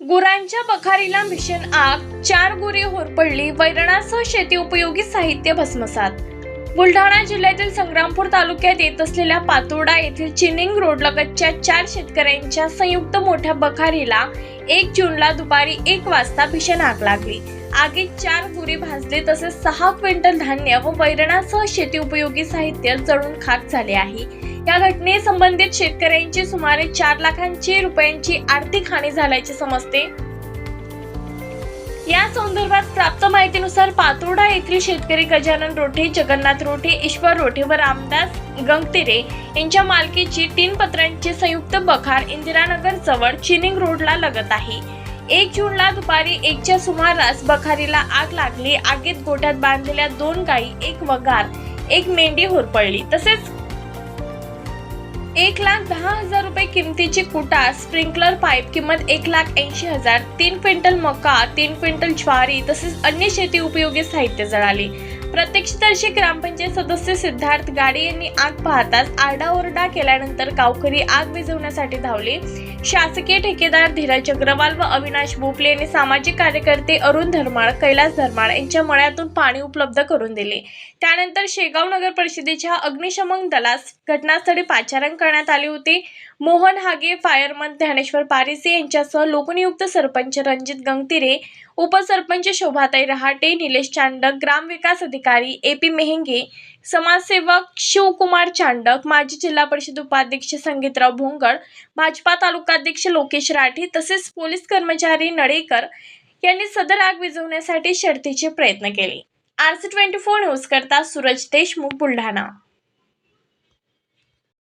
गुरांच्या बखारीला भीषण आग चार गुरी होरपडली वैरणासह शेती उपयोगी साहित्य भस्मसात. बुलढाणा जिल्ह्यातील संग्रामपूर तालुक्यात येत असलेल्या पातोडा येथील चिनिंग रोडलगतच्या चार शेतकऱ्यांच्या संयुक्त मोठ्या बखारीला एक जूनला दुपारी एक वाजता भीषण आग लागली. आगीत चार गुरी भाजले तसेच सहा क्विंटल धान्य व वैरणासह शेती उपयोगी साहित्य जळून खाक झाले आहे. या घटनेसंबंधित शेतकऱ्यांची सुमारे चार लाखांची रुपयांची आर्थिक हानी झाल्याचे समजते. या संदर्भात प्राप्त माहितीनुसार पातोडा येथील शेतकरी गजानन रोठे जगन्नाथ रोठे ईश्वर रोठे व रामदास गंगतिरे यांच्या मालकीची तीन पत्रांची संयुक्त बखार इंदिरानगर जवळ चिनिंग रोडला लगत आहे. एक जूनला दुपारी एकच्या सुमारास बखारीला आग लागली. आगीत गोठ्यात बांधलेल्या दोन गायी एक वगार एक मेंढी होरपळली. तसेच एक लाख दहा हजार रुपये किमतीची कुटा स्प्रिंकलर पाईप किंमत एक लाख ऐंशी हजार तीन क्विंटल मका तीन क्विंटल ज्वारी तसेच अन्य शेती उपयोगी साहित्य जळाली. प्रत्यक्षदर्शी ग्रामपंचायत सदस्य सिद्धार्थ गाडे यांनी आग पाहताच आरडाओरडा केल्यानंतर गावकरी आग विझवण्यासाठी धावले. शासकीय ठेकेदार धीरज अग्रवाल व अविनाश भोपले यांनी सामाजिक कार्यकर्ते अरुण धर्माळ कैलास धर्माळ यांच्या मळ्यातून पाणी उपलब्ध करून दिले. त्यानंतर शेगाव नगर परिषदेच्या अग्निशमन दलास घटनास्थळी पाचारण करण्यात आले होते. मोहन हागे फायरमन ज्ञानेश्वर पारिसे यांच्यासह लोकनियुक्त सरपंच रणजित गंगतिरे उपसरपंच शोभाताई रहाटे निलेश चांडक ग्रामविकास अधिकारी ए पी मेहेंगे समाजसेवक शिवकुमार चांडक माजी जिल्हा परिषद उपाध्यक्ष संगीतराव भोंगड भाजपा तालुकाध्यक्ष लोकेश राठी तसेच पोलीस कर्मचारी नळेकर यांनी सदर आग विझवण्यासाठी शर्थीचे प्रयत्न केले. R C twenty four news करता सूरज देशमुख बुलढाणा.